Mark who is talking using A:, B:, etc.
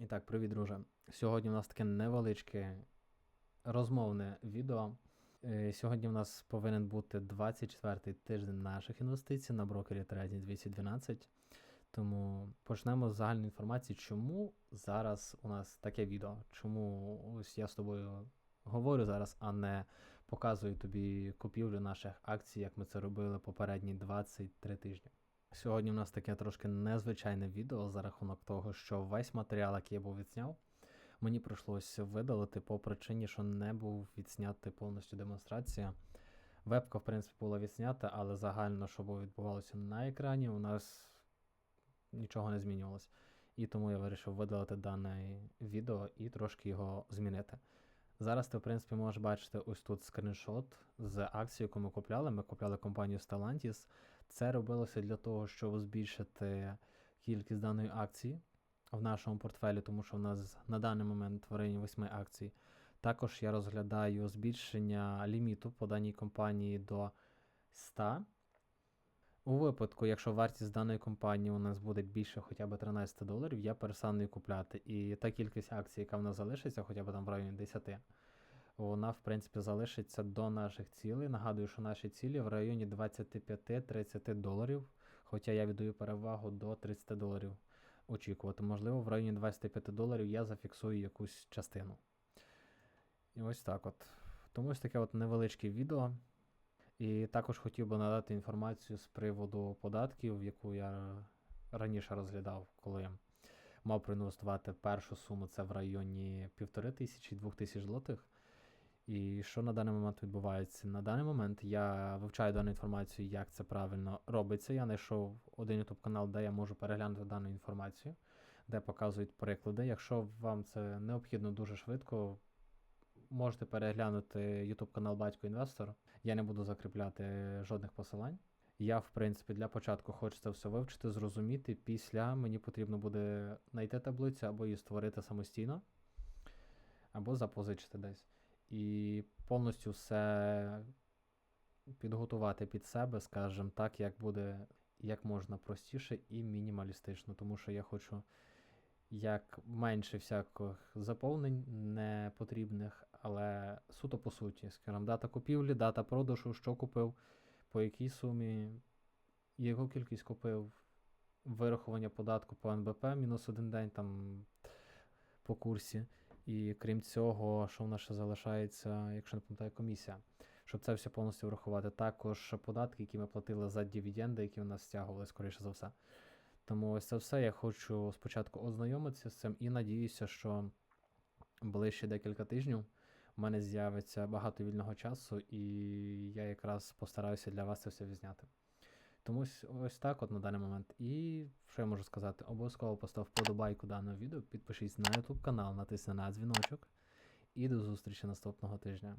A: І так, привіт, друже. Сьогодні у нас таке невеличке розмовне відео. Е, Сьогодні у нас повинен бути 24-й тиждень наших інвестицій на брокері Trading 212. Тому почнемо з загальної інформації, чому зараз у нас таке відео. Чому ось я з тобою говорю зараз, а не показую тобі купівлю наших акцій, як ми це робили попередні 23 тижні. Сьогодні у нас таке трошки незвичайне відео за рахунок того, що весь матеріал, який я був відзняв, мені прийшлося видалити по причині, що не був відснятий повністю демонстрація. Вебка, в принципі, була відснята, але загально, що було відбувалося на екрані, у нас нічого не змінювалося. І тому я вирішив видалити дане відео і трошки його змінити. Зараз ти, в принципі, можеш бачити ось тут скріншот з акцією, яку ми купляли. Ми купляли компанію Stellantis. Це робилося для того, щоб збільшити кількість даної акції в нашому портфелі, тому що в нас на даний момент в 8 акцій. Також я розглядаю збільшення ліміту по даній компанії до 100. У випадку, якщо вартість даної компанії у нас буде більше хоча б 13 доларів, я перестану її купляти. І та кількість акцій, яка в нас залишиться, хоча б там в районі 10, вона, в принципі, залишиться до наших цілей. Нагадую, що наші цілі в районі 25-30 доларів, хоча я віддаю перевагу до 30 доларів очікувати. Можливо, в районі 25 доларів я зафіксую якусь частину. І ось так от. Тому ось таке от невеличке відео. І також хотів би надати інформацію з приводу податків, яку я раніше розглядав, коли мав проінвестувати першу суму, це в районі 1500-2000 тисяч злотих. І що на даний момент відбувається? На даний момент я вивчаю дану інформацію, як це правильно робиться. Я знайшов один YouTube канал, де я можу переглянути дану інформацію, де показують приклади. Якщо вам це необхідно дуже швидко, можете переглянути YouTube канал Батько Інвестор. Я не буду закріпляти жодних посилань. Я, в принципі, для початку хочу це все вивчити, зрозуміти. Після мені потрібно буде знайти таблицю або її створити самостійно, або запозичити десь. І повністю все підготувати під себе, скажімо так, як буде як можна простіше і мінімалістично, тому що я хочу як менше всяких заповнень непотрібних, але суто по суті, скажімо, дата купівлі, дата продажу, що купив, по якій сумі, яку кількість купив, вирахування податку по НБП мінус один день там по курсі. І крім цього, що в нас ще залишається, якщо не пам'ятаю, комісія, щоб це все повністю врахувати. Також податки, які ми платили за дивіденди, які в нас стягували, скоріше за все. Тому ось це все я хочу спочатку ознайомитися з цим і надіюся, що ближче декілька тижнів у мене з'явиться багато вільного часу, і я якраз постараюся для вас це все відзняти. Тому ось так от на даний момент. І що я можу сказати? Обов'язково постав подобайку даного відео, підпишись на YouTube канал, натисни на дзвіночок. І до зустрічі наступного тижня.